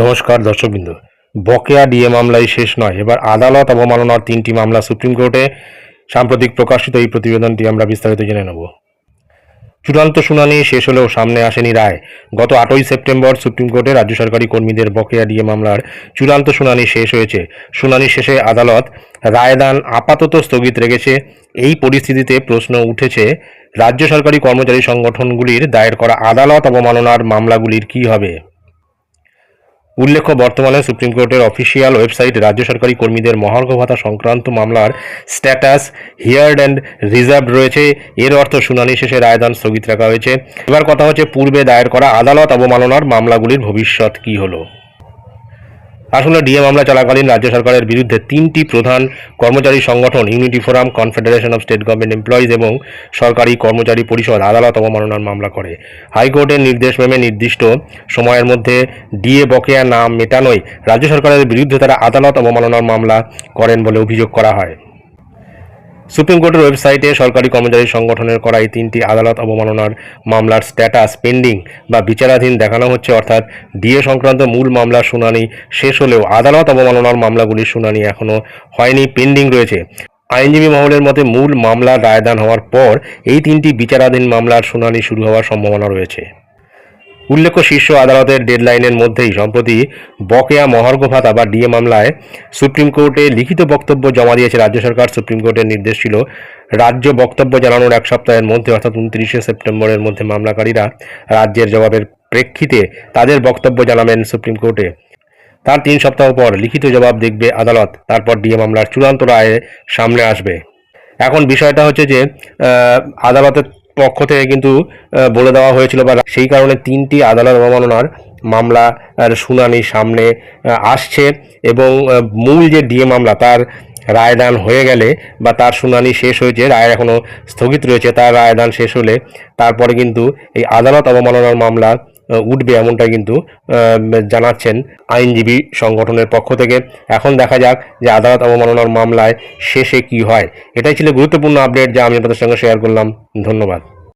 নমস্কার দর্শকবৃন্দ। বকেয়া ডিএ মামলায় শেষ নয়। এবার আদালত অবমাননার তিনটি মামলা সুপ্রিম কোর্টে। সাম্প্রতিক প্রকাশিত এই প্রতিবেদনটি আমরা বিস্তারিত জেনে নেব। চূড়ান্ত শুনানি শেষ হলেও সামনে আসেনি রায়। গত আটই সেপ্টেম্বর সুপ্রিম কোর্টে রাজ্য সরকারি কর্মীদের বকেয়া ডিএ মামলার চূড়ান্ত শুনানি শেষ হয়েছে। শুনানি শেষে আদালত রায়দান আপাতত স্থগিত রেখেছে। এই পরিস্থিতিতে প্রশ্ন উঠেছে, রাজ্য সরকারি কর্মচারী সংগঠনগুলির দায়ের করা আদালত অবমাননার মামলাগুলির কী হবে? উল্লেখ্য, বর্তমানে সুপ্রিম কোর্টের অফিসিয়াল ওয়েবসাইট রাজ্য সরকারি কর্মীদের মহার্ঘ ভাতা সংক্রান্ত মামলার স্ট্যাটাস হিয়ার্ড অ্যান্ড রিজার্ভ রয়েছে। এর অর্থ, শুনানি শেষে রায়দান স্থগিত রাখা হয়েছে। এবার কথা হচ্ছে, পূর্বে দায়ের করা আদালত অবমাননার মামলাগুলির ভবিষ্যৎ কী হলো? আসলে ডিএ মামলা চলাকালীন রাজ্য সরকারের বিরুদ্ধে তিনটি প্রধান কর্মচারী সংগঠন unity forum confederation of state government employees এবং সরকারি কর্মচারী পরিষদ আদালত অবমাননার মামলা করে। হাইকোর্টের নির্দেশ মেমে নির্দিষ্ট সময়ের মধ্যে ডিএ বকেয়া নাম মেটানোয় রাজ্য সরকারের বিরুদ্ধে তারা আদালত অবমাননার মামলা করেন বলে অভিযোগ করা হয়। সুপ্রিম কোর্টের ওয়েবসাইটে সরকারি কর্মচারী সংগঠনের করা এই তিনটি আদালত অবমাননার মামলার স্ট্যাটাস পেন্ডিং বা বিচারাধীন দেখানো হচ্ছে, অর্থাৎ ডিএ সংক্রান্ত মূল মামলার শুনানি শেষ হলেও আদালত অবমাননার মামলাগুলির শুনানি এখনও হয়নি পেন্ডিং রয়েছে। আইনজীবী মহলের মতে মূল মামলা রায়দান হওয়ার পর এই তিনটি বিচারাধীন মামলার শুনানি শুরু হওয়ার সম্ভাবনা রয়েছে। উল্লেখ্য শীর্ষ আদালতের ডেডলাইনের মধ্যেই সম্প্রতি বকেয়া মহার্ঘ ভাতা বা ডিএ মামলায় সুপ্রিম কোর্টে লিখিত বক্তব্য জমা দিয়েছে রাজ্য সরকার। সুপ্রিম কোর্টের নির্দেশ ছিল রাজ্য বক্তব্য জানানোর এক সপ্তাহের মধ্যে, অর্থাৎ উনত্রিশে সেপ্টেম্বরের মধ্যে মামলাকারীরা রাজ্যের জবাবের প্রেক্ষিতে তাদের বক্তব্য জানাবেন সুপ্রিম কোর্টে। তার তিন সপ্তাহ পর লিখিত জবাব দেখবে আদালত, তারপর ডিএ মামলার চূড়ান্ত রায়ে সামনে আসবে। এখন বিষয়টা হচ্ছে যে আদালতের পক্ষ থেকে কিন্তু বলে দেওয়া হয়েছিল বা সেই কারণে তিনটি আদালত অবমাননার মামলা শুনানি সামনে আসছে এবং মূল যে ডিএ মামলা তার রায়দান হয়ে গেলে বা তার শুনানি শেষ হয়েছে, রায় এখনও স্থগিত রয়েছে, তার রায়দান শেষ হলে তারপরে কিন্তু এই আদালত অবমাননার মামলা উঠবে এমনটা কিন্তু জানাচ্ছেন আইনজীবী সংগঠনের পক্ষ থেকে। এখন দেখা যাক যে আদালত অবমাননার মামলায় শেষে কি হয়। এটাই ছিল গুরুত্বপূর্ণ আপডেট যা আমি আপনাদের সঙ্গে শেয়ার করলাম। ধন্যবাদ।